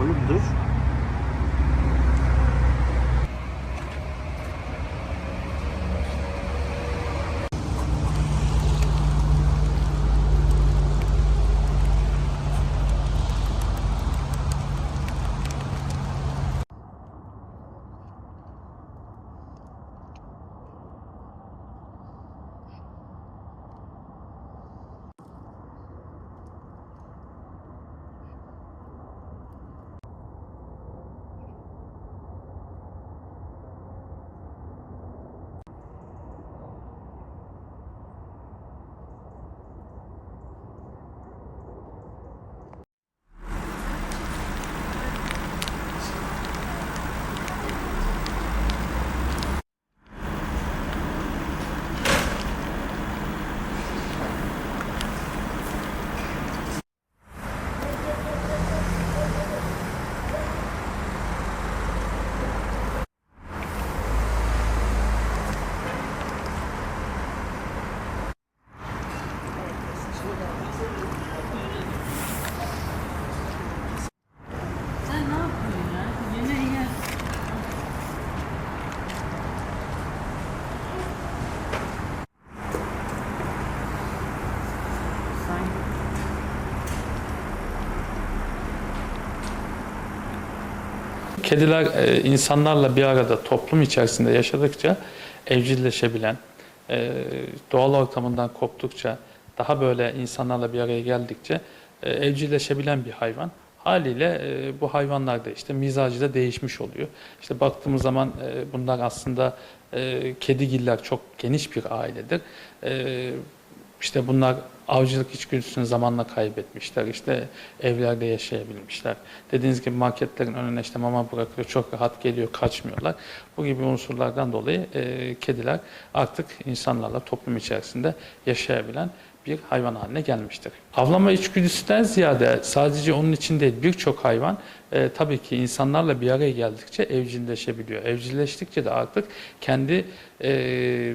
Oğlum dur. Sen ne yapıyorsun ya? Yemeğe gel. Sen Kediler e, insanlarla bir arada toplum içerisinde yaşadıkça evcilleşebilen, e, doğal ortamından koptukça, daha böyle insanlarla bir araya geldikçe e, evcilleşebilen bir hayvan. Haliyle bu hayvanlar da işte mizacı da değişmiş oluyor. İşte baktığımız zaman bunlar aslında kedigiller çok geniş bir ailedir. İşte bunlar avcılık içgüdüsünü zamanla kaybetmişler. İşte evlerde yaşayabilmişler. Dediğiniz gibi marketlerin önüne işte mama bırakıyor. Çok rahat geliyor, kaçmıyorlar. Bu gibi unsurlardan dolayı e, kediler artık insanlarla toplum içerisinde yaşayabilen bir hayvan haline gelmiştir. Avlama içgüdüsünden ziyade sadece onun için değil birçok hayvan e, tabii ki insanlarla bir araya geldikçe evcilleşebiliyor. Evcilleştikçe de artık kendi e,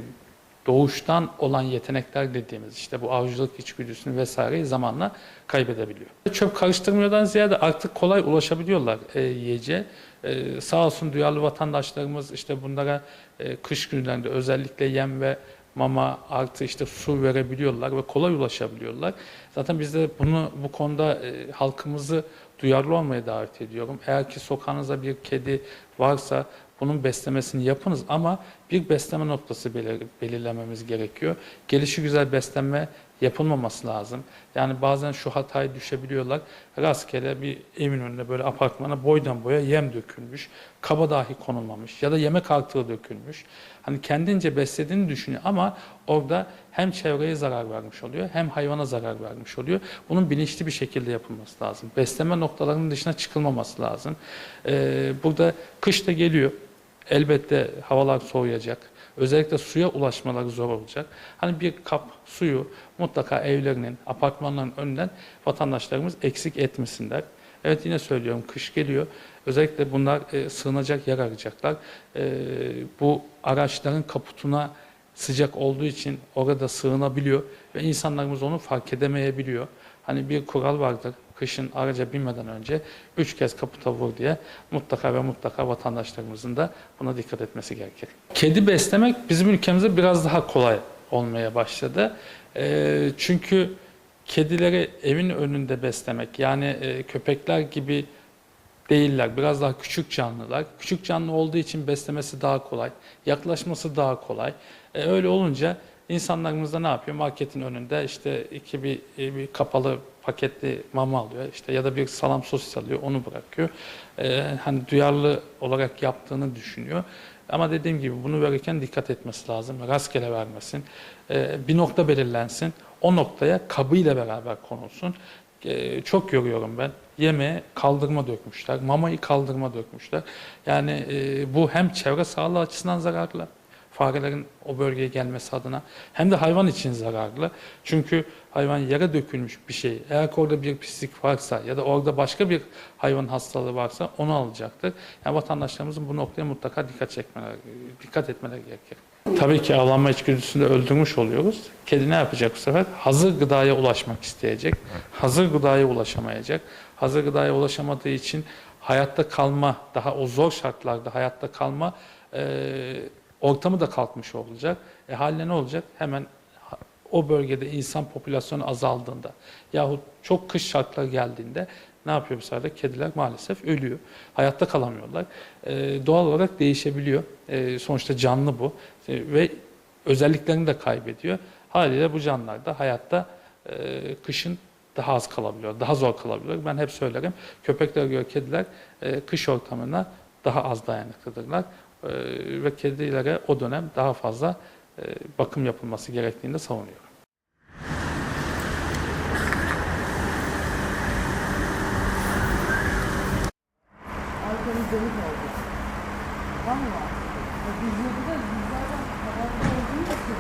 doğuştan olan yetenekler dediğimiz işte bu avcılık içgüdüsünü vesaireyi zamanla kaybedebiliyor. Çöp karıştırmıyordan ziyade artık kolay ulaşabiliyorlar e, yiyeceğe. E, sağ olsun duyarlı vatandaşlarımız işte bunlara e, kış günlerinde özellikle yem ve mama artı işte su verebiliyorlar ve kolay ulaşabiliyorlar. Zaten biz de bunu bu konuda e, halkımızı duyarlı olmaya davet ediyorum. Eğer ki sokağınızda bir kedi varsa bunun beslemesini yapınız ama bir besleme noktası belir- belirlememiz gerekiyor. Gelişi güzel beslenme yapılmaması lazım. Yani bazen şu hataya düşebiliyorlar. Rastgele bir evin önünde böyle apartmana boydan boya yem dökülmüş. Kaba dahi konulmamış ya da yemek artığı dökülmüş. Hani kendince beslediğini düşünüyor ama orada hem çevreye zarar vermiş oluyor hem hayvana zarar vermiş oluyor. Bunun bilinçli bir şekilde yapılması lazım. Besleme noktalarının dışına çıkılmaması lazım. Ee, burada kış da geliyor. Elbette havalar soğuyacak. Özellikle suya ulaşmaları zor olacak. Hani bir kap suyu mutlaka evlerinin, apartmanların önünden vatandaşlarımız eksik etmesinler. Evet yine söylüyorum kış geliyor. Özellikle bunlar e, sığınacak yer arayacaklar. E, bu araçların kaputuna sıcak olduğu için orada sığınabiliyor ve insanlarımız onu fark edemeyebiliyor. Hani bir kural vardır. Kışın araca binmeden önce üç kez kaputa vur diye mutlaka ve mutlaka vatandaşlarımızın da buna dikkat etmesi gerekir. Kedi beslemek bizim ülkemizde biraz daha kolay olmaya başladı. Ee, çünkü kedileri evin önünde beslemek yani e, köpekler gibi değiller. Biraz daha küçük canlılar. Küçük canlı olduğu için beslemesi daha kolay. Yaklaşması daha kolay. E, öyle olunca insanlarımız da ne yapıyor? Marketin önünde işte iki bir, e, bir kapalı paketli mama alıyor. işte ya da bir salam sosis alıyor. Onu bırakıyor. E, hani duyarlı olarak yaptığını düşünüyor. Ama dediğim gibi bunu verirken dikkat etmesi lazım. Rastgele vermesin. E, bir nokta belirlensin. O noktaya kabıyla beraber konulsun. E, çok görüyorum ben. Yemeğe kaldırma dökmüşler, mamayı kaldırma dökmüşler. Yani e, bu hem çevre sağlığı açısından zararlı, farelerin o bölgeye gelmesi adına hem de hayvan için zararlı. Çünkü hayvan yere dökülmüş bir şey. Eğer orada bir pislik varsa ya da orada başka bir hayvan hastalığı varsa onu alacaktır. Yani vatandaşlarımızın bu noktaya mutlaka dikkat çekmeleri, dikkat etmeleri gerekir. Tabii ki avlanma içgüdüsünü öldürmüş oluyoruz. Kedi ne yapacak bu sefer? Hazır gıdaya ulaşmak isteyecek. Hazır gıdaya ulaşamayacak. Hazır gıdaya ulaşamadığı için hayatta kalma, daha o zor şartlarda hayatta kalma e, ortamı da kalkmış olacak. E haline ne olacak? Hemen o bölgede insan popülasyonu azaldığında yahut çok kış şartlar geldiğinde ne yapıyor bu sefer? Kediler maalesef ölüyor. Hayatta kalamıyorlar. E, doğal olarak değişebiliyor. E, sonuçta canlı bu. E, ve özelliklerini de kaybediyor. Haliyle bu canlılar da hayatta e, kışın daha az kalabiliyor, daha zor kalabiliyor. Ben hep söylerim, köpeklere göre kediler e, kış ortamına daha az dayanıklıdırlar. E, ve kedilere o dönem daha fazla e, bakım yapılması gerektiğini de savunuyorum. Biz yolda biz zaten havada olduğumuz için.